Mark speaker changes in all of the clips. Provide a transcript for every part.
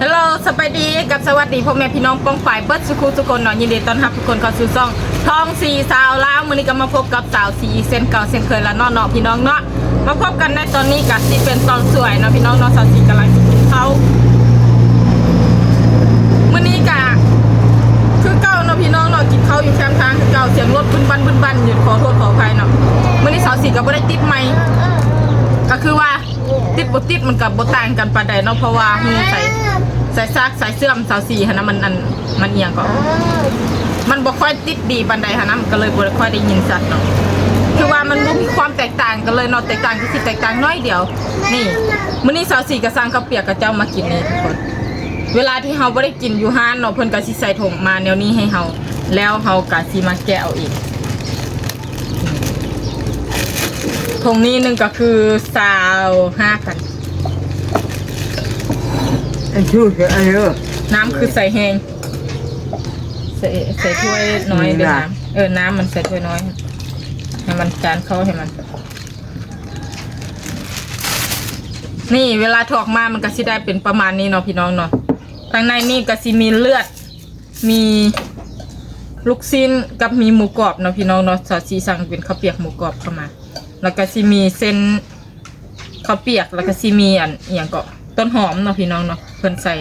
Speaker 1: ฮัลโหลสบายดีกับสวัสดีพ่อแม่พี่น้องป้องฝ่ายเบิร์ดสุขุทุกคนเนาะยินดีต้อนรับทุกคนเข้าสู่ช่องทองสีสาวลาวมือนี้ก็มาพบกับสาวสีเส้นเก่าเส้นเคยและเนาะเนาะพี่น้องเนาะมาพบกันในตอนนี้กับสิเป็นตอนสวยเนาะพี่น้องเนาะสาวสีกำลังเขามือนี้กะคือเก่าเนาะพี่น้องเนาะกินข้าวอยู่แคมทางคือเก่าเสียงรถบึ้นบันบึ้นบันอยู่ขอโทษขออภัยเนาะมือนี้สาวสีก็บ่ได้ติดไมค์ก็คือว่าติดบ่ติดมันก็บ่ต่างกันปานใดเนาะเพราะว่าฮู้ใส่ สายซากสายเสื่อมสาวสีฮะนะมันอันมันเอียงก็ มันบ่ค่อยติดดีปันใดฮะนะมันก็เลยบ่ค่อยได้ยินสัตว์เนาะคือว่ามันบ่มีความแตกต่างกันเลยเนาะแตกต่างก็สิแตกต่างน้อยเดียว นี่มื้อนี้สาวสีก็สั่งข้าวเปียกกับเจ้ามากินนี่ทุกคนเวลาที่เฮาบ่ได้กินอยู่ห้านเนาะเพิ่นก็สิใส่ถุงมาแนวนี้ให้เฮาแล้วเฮาก็สิมาแกะเอาเองถุงนี้หนึงก็คือ25,000
Speaker 2: ไอ้ชู้จะ ไอ้เออ
Speaker 1: น้ำคือใส่แห้งใส่ใส่ถ้วยน้อย
Speaker 2: นี่
Speaker 1: เดี๋ยว
Speaker 2: ล่ะ
Speaker 1: น้ำเออ น้ำมันใส่ถ้วยน้อย ให้มันจานเข้าให้มัน นี่เวลาถอกมามันก็สิได้เป็นประมาณนี้เนาะพี่น้องเนาะข้างในนี่ก็สิมีเลือด มีลูกชิ้นกับมีหมูกรอบเนาะพี่น้องเนาะสอดสีสั่งเป็นข้าวเปียกหมูกรอบเข้ามา แล้วก็สิมีเส้นข้าวเปียกแล้วก็สิมีอันอหย่างก็ ต้นหอมเนาะพี่น้องเนาะเพิ่นใส่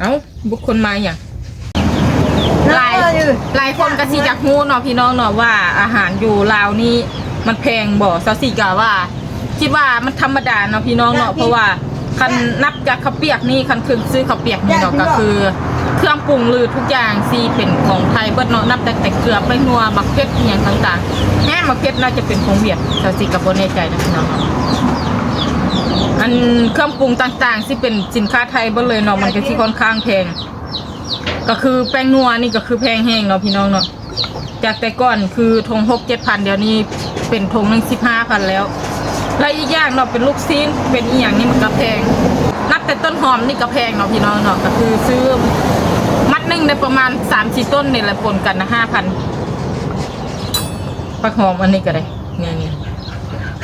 Speaker 1: เอ้าบุคคลมาอย่างหลายหลายคนก็สิอยากรู้เนาะพี่น้องเนาะว่าอาหารอยู่ลาวนี่มันแพงบ่ซาสิกาว่า คิดว่ามันธรรมดาเนาะพี่น้องเนาะเพราะว่าคันนับจากข้าวเปียกนี่คันคือซื้อข้าวเปียกนี่เนาะก็คือเครื่องปรุงลือทุกอย่างซีเป็นของไทยเบิดเนาะนับแต่แต่เกลือไปนัวมักเก็ตอหย่างต่างๆแม่มักเก็ตน่าจะเป็นของเวียดซาสิกับบ่แน่ใจนะพี่น้องเนาะ อันเครื่องปรุงต่างๆ ที่เป็นสินค้าไทยบ่เลยเนาะมันก็ที่ค่อนข้างแพง ก็คือแป้งนัวนี่ก็คือแพงแห้งเนาะพี่น้องเนาะจากแต่ก่อนคือทงหกเจ็ดพันเดี๋ยวนี้เป็นทงหนึ่งสิบห้าพันแล้ว และอีกอย่างเนาะเป็นลูกซีนเป็นอีอย่างนี่มันก็แพง นับแต่ต้นหอมนี่ก็แพงเนาะพี่น้องเนาะก็คือซื้อมัดหนึ่งในประมาณสามสี่ต้นนี่แหละปนกันนะห้าพันปักหอมอันนี้ก็ได้นี่นี่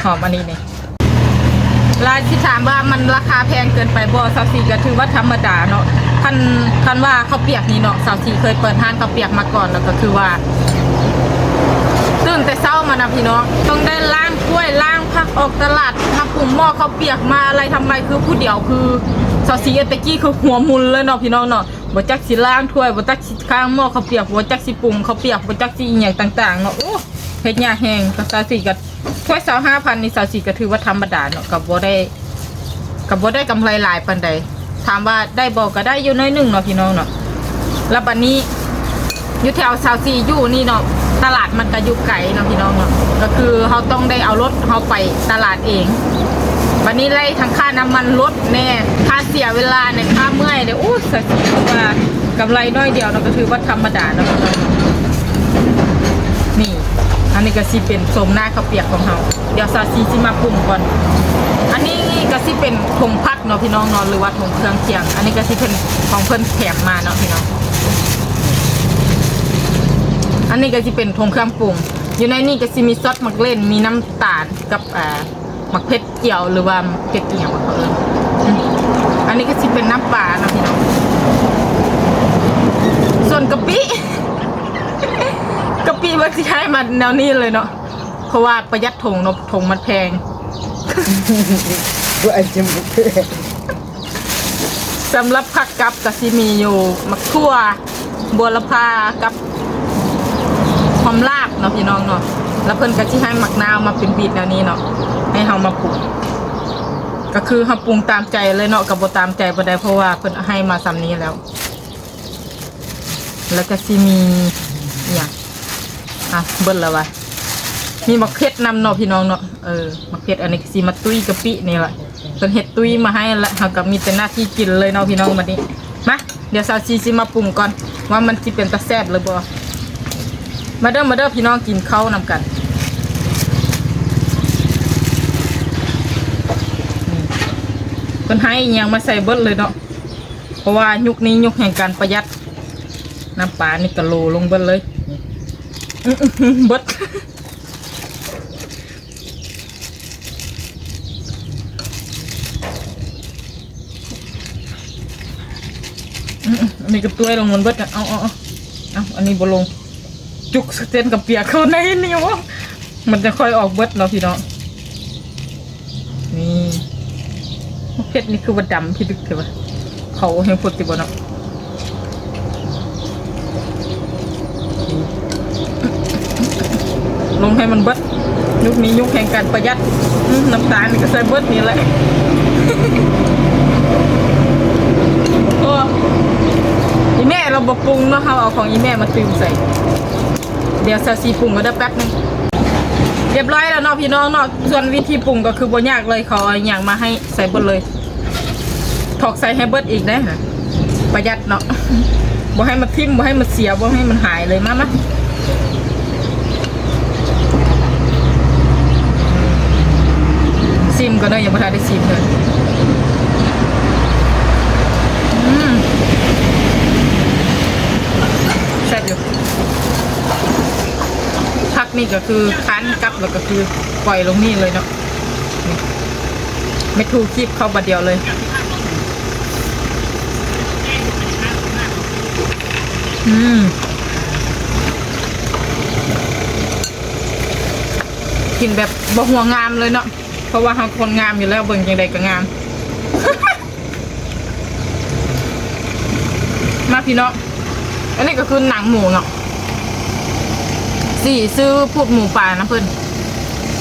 Speaker 1: หอมอันนี้เนี่ย รายที่ถามว่ามันราคาแพงเกินไปบ่สาวสีก็ถือว่าธรรมดาเนาะคันคันว่าเขาเปียกนี่เนาะสาวสีเคยเปิดร้านข้าเปียกมาก่อนแล้วก็คือว่าตื่นแต่เช้ามานะพี่น้องต้องได้ล้างถ้วยล้างผักออกตลาดมาปรุงหม้อเขาเปียกมาอะไรทำไรคือผู้เดียวคือสาวสีเอตะกี้คือหัวมุนเลยเนาะพี่น้องเนาะบ่จักสิล้างถ้วยบ่จักสิข้างหม้อเขาเปียกบ่จักสิปรุงข้าเปียกบ่จักสิอีหยังต่างๆเนาะโอ้ เฮ็ดยากแฮงก็สาวสีก็ถ้วย25,000นี่สาวสีก็ถือว่าธรรมดาเนาะก็บ่ได้กับว่าได้กำไรหลายปันใดถามว่าได้บอกก็ได้อยู่น้อยหนึ่งเนาะพี่น้องเนาะแล้วบัดนนี้อยู่แถวซาวซีอยู่นี่เนาะตลาดมันก็อยู่ไกลเนาะพี่น้องเนาะก็คือเขาต้องได้เอารถเขาไปตลาดเองวันนี้ไล่ทั้งค่าน้ำมันรถแน่ค่าเสียเวลาเนี่ยค่าเมื่อยเนี่ยอู้สักทีว่า กำไรน้อยเดียวเนาะก็ถือว่าธรรมดาเนาะพี่น้องเนาะนี่ อั นี้ก็สิเป็นสมหน้าข้าวเปียกของเขาเดี๋ยวซาซีสิมาปรุงก่อน อันนี้ก็สิเป็นถงพักเนาะพี่น้องเนาะหรือว่าถงเครื่องเคียง อันนี้ก็สิเป็นของเพิ่นแถมมาเนาะพี่น้อง อันนี้ก็สิเป็นถงเครื่องปรุง อยู่ในนี่ก็สิมีซอสมักเล่น มีน้ำตาลกับอ่อมักเผ็ดเกี่ยวหรือว่าเผ็ดเกี่ยวว่าเขาเอิ้นอืมอันนี้ก็สิเป็นน้ำปลาเนาะพี่น้อง ส่วนกะปิ กะปิว่าสิใช้มาแนวนี้เลยเนาะเพราะว่าประหยัดถงเนาะถงมันแพง
Speaker 2: กูไอ้จมูกเพื่อ
Speaker 1: สำหรับผักกับกะซิมีอยู่มักทั่วบัวละพากับหอมลาบเนาะพี่น้องเนาะแล้วเพิ่นก็สิให้หมักนาวมาเป็นบีดแนวนี้เนาะให้เฮามาปรุงก็คือเฮาปรุงตามใจเลยเนาะกับบ่ตามใจบ่ได้เพราะว่าเพิ่นให้มาซ้ำนี้แล้ว แล้วก็สิมีอหย่าง อะเบิ่นแล้ววะมีมักเผ็ดนำเนาะพี่น้องเนาะเออมักเผ็ดอันนี้สิมาตุ้ยกะปินี่แหละเพิ่นเฮ็ดตุ้ยมาให้ล้วเฮาก็มีแต่หน้าที่กินเลยเนาะพี่น้องบัดนี้มาเดี๋ยวสาวซีสิมาปรุงก่อน ว่ามันสิเป็นตาแซ่บหรือบ่มาเด้อมาเด้อพี่น้องกินข้าวนำกันเพิ่นให้ยังมาใส่เบิดเลยเนาะเพราะว่ายุคนี้ยุคแห่งการประหยัดน้ำปลานี่กะโลลงเบิดเลย บดอันนี้กับตัวลงมันเบิดอะเอาเอาเอาเอาอันนี้บลง จุกเส้นกับเปียกเข้าในนิ้วมันจะค่อยออกเบิดเนาะพี่น้องนี่เพชรนี่คือว่าดำพี่ดึกเถอะวะเขาให้พูดติบ่เนาะ ลงให้มันเบิดยุคนี้ยุคแห่งการประหยัดน้ำตาลก็ใส่เบิดนี่แหละโอ้อีแม่เราบปรุงเนาะเขาเอาของอีแม่มาตืมใส่ เดี๋ยวซาซีปรุงก็ได้แป๊บนึงเรียบร้อยแล้วเนาะพี่น้องเนาะส่วนวิธีปรุงก็คือบ่ยากเลยเขาเอาอย่างมาให้ใส่เบิดเลย ถอกใส่ให้เบิดอีกได้ค่ะประหยัดเนาะบ่ให้มันทิ่มบ่ให้มันเสียบ่ให้มันหายเลยมามาซิม ก็ได้ยังไม่ทันได้ซิมเลยอืมแซ่บอยู่พักนี่ก็คือคั้นกลับแล้วก็คือปล่อยลงนี่เลยเนาะไม่ถูคลิปเข้าบัดเดียวเลยอืมกินแบบบ่หัวงามเลยเนาะ ราะว่าเขาคนงามอยู่แล้วเบิ่งยังไงก็งาม มาพี่เนาะอันนี้ก็คือหนังหมูเนาะสี่ซื้อพูดหมูป่านะเพื่อน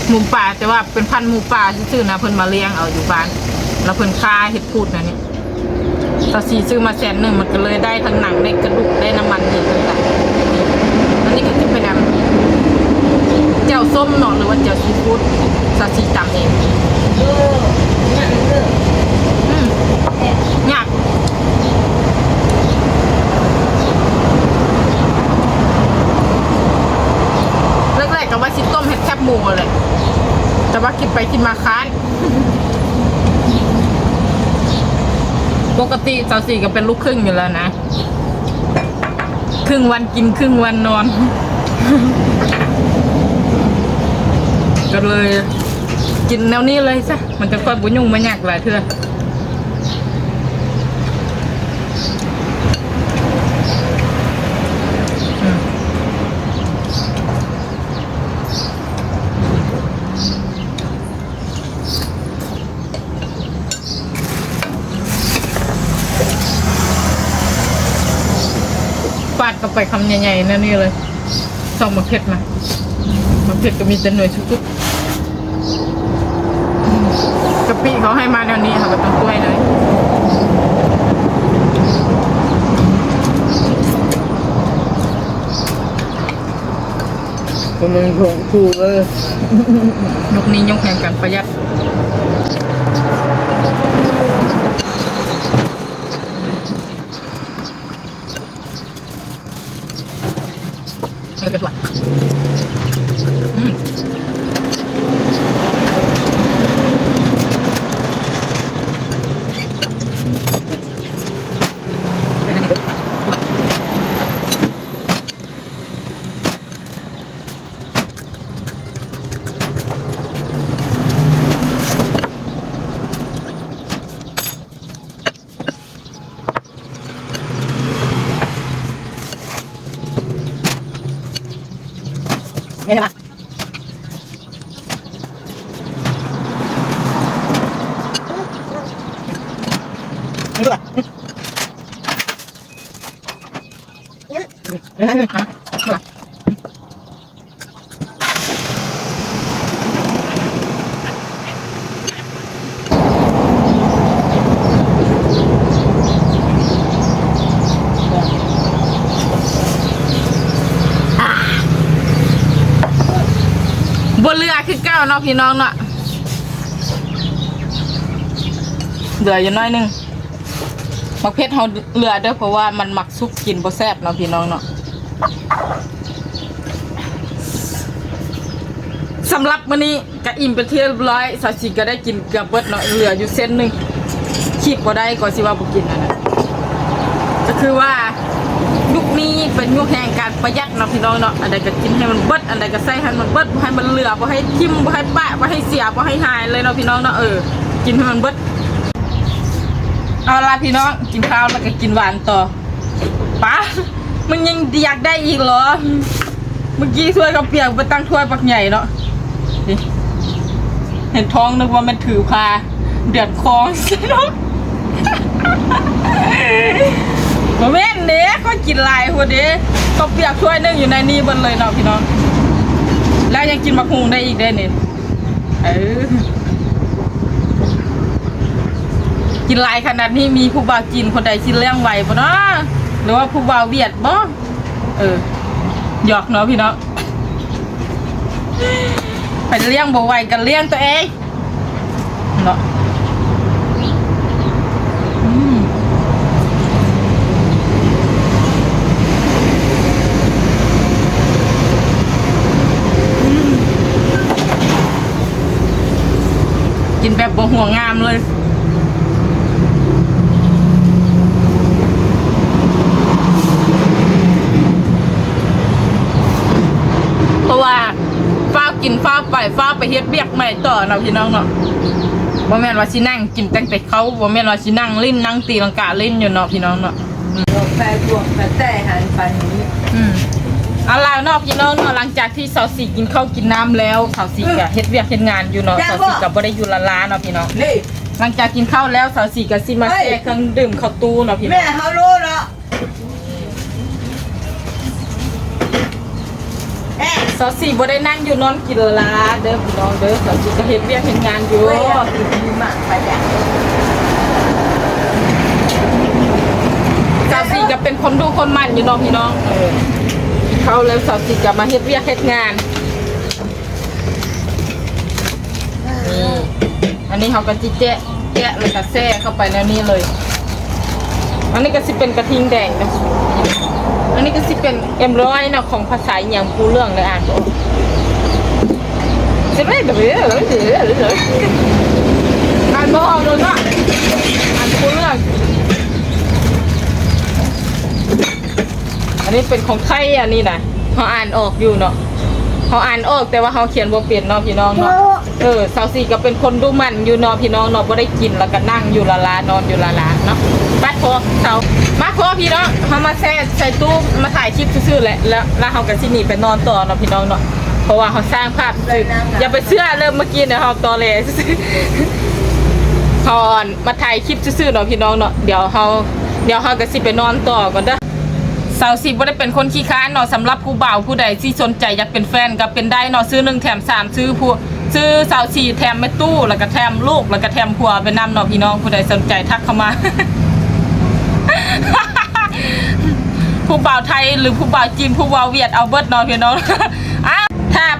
Speaker 1: หมูป่าแต่ว่าเป็นพันหมูป่าซื่อๆนะเพื่อนมาเลี้ยงเอาอยู่บ้าน แล้วเพื่อนค่าเห็ดพูดนะนี่ตาสีซื้อมาแสนหนึ่งมันก็เลยได้ทั้งหนังได้กระดูกได้น้ำมันอีกต่างๆอันนี้ก็จะเป็นแบบเจียวส้มเนาะหรือว่าเจียวซีฟู้ด ตาสีตำเองอืมยากแรกๆก็ว่าชิต้มเห็ดแคบหมูเลย แต่ว่ากินไปกินมาค้านปกติสาวสี่ก็เป็นลูกครึ่งอยู่แล้วนะ ครึ่งวันกินครึ่งวันนอน ก็เลย กินแนวนี้เลยซะมันจะค่อยบุญยุ่งไม่ยากหลายเทื่ออืมฟาดเข้าไปคำใหญ่ๆนั่นนี่เลยชอบมะเขือมามะเขือก็มีแต่หน่วยชุกๆ กะปิเขาให้มาแนวนี้ค่ะก็ต้องกล้วยเลย
Speaker 2: ก็มันของคู่เออย
Speaker 1: กนี้ยกแห่งการประหยัดเออกระถั่วอืมเป็นอันนี้ด้วยนี่ใช่ปะนี่ด้วยอะอะบนเรือ คือเก้าเนาะพี่น้องเนาะเหลืออยู่น้อยนึงมักเพชรเฮาเหลือด้อเพราะว่ามันหมักซุปกินบ่แซ่บเนาะพี่น้องเนาะสำหรับมื้อนี้ก็อิ่มไปนที่ยบร้อยสาวสิก็ได้กินเกือบเบิดเนาะเหลืออยู่เส้นหนึงคิดบ่ได้ก็สิว่าบ่กินนั่นน่ะก็คือว่า ยุคนี้เป็นยุคแห่งการประหยัดเนาะพี่น้องเนาะอันใดก็กินให้มันเบิดอันใดก็ใส่ให้มันเบิดบ่ให้มันเหลือบ่ให้ทิ่มบ่ให้ปะบ่ให้เสียบ่ให้หายเลยเนาะพี่น้องเนาะเออกินให้มันเบิดเอาละพี่น้องกินข้าวแล้วก็กินหวานต่อป้ามึงยังอยากได้อีกเหรอ เมื่อกี้ถ้วยกับเปียกไปตั้งถ้วยปักใหญ่เนาะเห็นท้องนึกว่ามันถือพาเดือดคองสิเนาะบ่แม่นเด้เขากินหลายคนเด้ก็เปียกถ้วยนึงอยู่ในนี้เบนเลยเนาะพี่น้อง แล้วยังกินมะฮุงได้อีกได้นี่เออกินหลายขนาดนี้มีผู้บ่าวจีนคนใดกินเลี้ยงไหวบ่เนาะหรือว่าผู้บ่าวเวียดบ่เออหยอกเนาะพี่น้องไปเลี้ยงบ่ไหวกันเลี้ยงตัวเองเนาะอืมอืม กินแบบบ่ห่วงงามเลยเพราะว่าฟ้าวกินฟ้าวไปฟ้าวไปเฮ็ดเบียกใหม่ต่อเนาะพี่น้องเนาะบ่แม่นว่าสินั่งกินตั้งแต่เขาบ่แม่นว่าสินั่งเล่นนั่งตีลังกาเล่นอยู่เนาะพี่น้องเนาะ
Speaker 2: แปลบวกแต่แต่หันไปนี้
Speaker 1: อืม เอาล่ะเนาะพี่น้องเนาะหลังจากที่สาวสีกินข้าวกินน้ำแล้วสาวสีก็เฮ็ดเวียกเฮ็ดงานอยู่เนาะสาวสีก็บ่ได้อยู่ละลาเนาะพี่น้อง
Speaker 2: นี่
Speaker 1: หลังจากกินข้าวแล้วสาวสีก็สิมา
Speaker 2: เฮ้ย
Speaker 1: แช่เครื่องดื่มข้าวตู้เนาะพี่น้
Speaker 2: แม่
Speaker 1: อง
Speaker 2: เขารู้แล้วแม่
Speaker 1: สาวสีบ่ได้นั่งอยู่นอนกินละลาเด้อพี่น้องเด้อสาวสีก็เฮ็ดเวียกเฮ็ดงานอยู่
Speaker 2: โอ้ยดีมากไปอย่าง
Speaker 1: สาวสีก็เป็นคนดูคนมันอยู่เน้องพี่น้องเออ เขาแล้วสาวสีก็มาเฮ็ดเวียกเฮ็ดงานนี่อันนี้เขาก็จิแจะแกะแล้วก็แซ่เข้าไปในนี้เลย อันนี้ก็สิเป็นกระทิงแดงนะอันนี้ก็สิเป็นเอ็มร้อยนะของภาษาอย่างผู้เรื่องเลยอ่านบ่จะไม่แบบนี้เลยเลยอ่านบ่ออกเลยเนาะอ่านผู้เรื่อง อั นนี้เป็นของไทยอันนี้นะเขาอ่านออกอยู่เนาะเขาอ่านออกแต่ว่าเขาเขียนบ่เปลี่ยนเนาะพี่น้องเนาะเออสาวสี่ก็เป็นคนดูมันอยู่เนาะพี่น้องเนาะบ่ได้กินแล้วก็นั่งอยู่ละลานอนอยู่ละลาเนาะบัดพอเสามาพอพี่น้องเขามาแซ่ใส่ตู้มาถ่ายคลิปซื่อๆแหละแล้วแล้วเขาก็สิหนีไปนอนต่อเนาะพี่น้องเนาะเพราะว่าเขาสร้างภาพซื่ออย่าไปเชื่อเริ่มเมื่อกี้เนี่ยเขาตอเลซื่อๆพอนมาถ่ายคลิปซื่อๆเนาะพี่น้องเนาะเดี๋ยวเขาเดี๋ยวเขาก็สิไปนอนต่อก่อนเด้อ สาวสิบ่ได้เป็นคนขี้ค้านเนาะสำหรับผู้บ่าวผู้ใดที่สนใจอยากเป็นแฟนก็เป็นได้เนาะซื้อหนึ่งแถมสามซื้อผู้ซื้อสาวสี่แถมแม่ตู้แล้วก็แถมลูกแล้วก็แถมผัวไปนำเนาะพี่น้องผู้ใดสนใจทักเข้ามา ผู้บ่าวไทยหรือผู้บ่าวจีนผู้บ่าวเวียดเอาเบิดเนาะพี่น้อง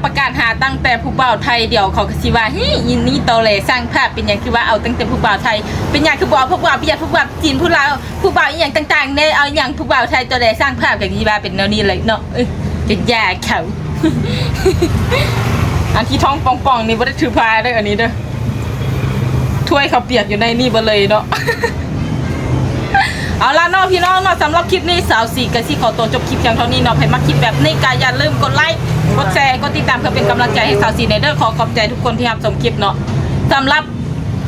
Speaker 1: ประกาศหาตั้งแต่ผู้บ่าวไทยเดี๋ยวเขาก็สิว่าเฮิยินนี่โตเลยสร้างภาพเป็นอย่างคือว่าเอาตั้งแต่ผู้บ่าวไทย เป็นอย่างคือบ่าวผู้บ่าวเวียผู้บ่าวจีนผู้ลาวผู้บ่าวอหย่างต่างๆเนี่ยเอาอย่างผู้บ่าวไทยโตเลยสร้างภาพอย่างนี้ว่าเป็นแนวนี้เลยเนาะเอ้ยจะแย่เขาอันที่ท้องป่องๆนี่บ่ได้ถือพาเด้ออันนี้เด้อถ้วยเขาวเปียกอยู่ในนี่เบ่เลยเนาะเอาล่ะเนาะพี่น้องเนาะสำหรับคลิปนี้สาวสี่กะซี่ขอตัวจบคลิปเพียงเท่านี้เนาะใครมาคลิปแบบนี้ก็อย่าลืมกดไลค์ กดแชร์กดติดตามเพื่อเป็นกำลังใจให้สาวสีเนเดอร์ขอขอบใจทุกคนที่รับชมคลิปเนาะสำหรับ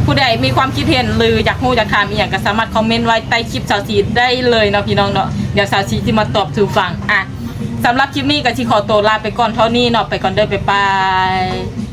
Speaker 1: ผู้ใดมีความคิดเห็นหรืออยากรู้อยากถามอีกอย่างก็สามารถคอมเมนต์ไว้ใต้คลิปสาวสีได้เลยเนาะพี่น้องเนาะเดี๋ยวสาวสี่ที่มาตอบสู่ฟังอะสำหรับคลิปนี้ก็ที่ขอตัวลาไปก่อนเท่านี้เนาะไปก่อนเด้อไปบาย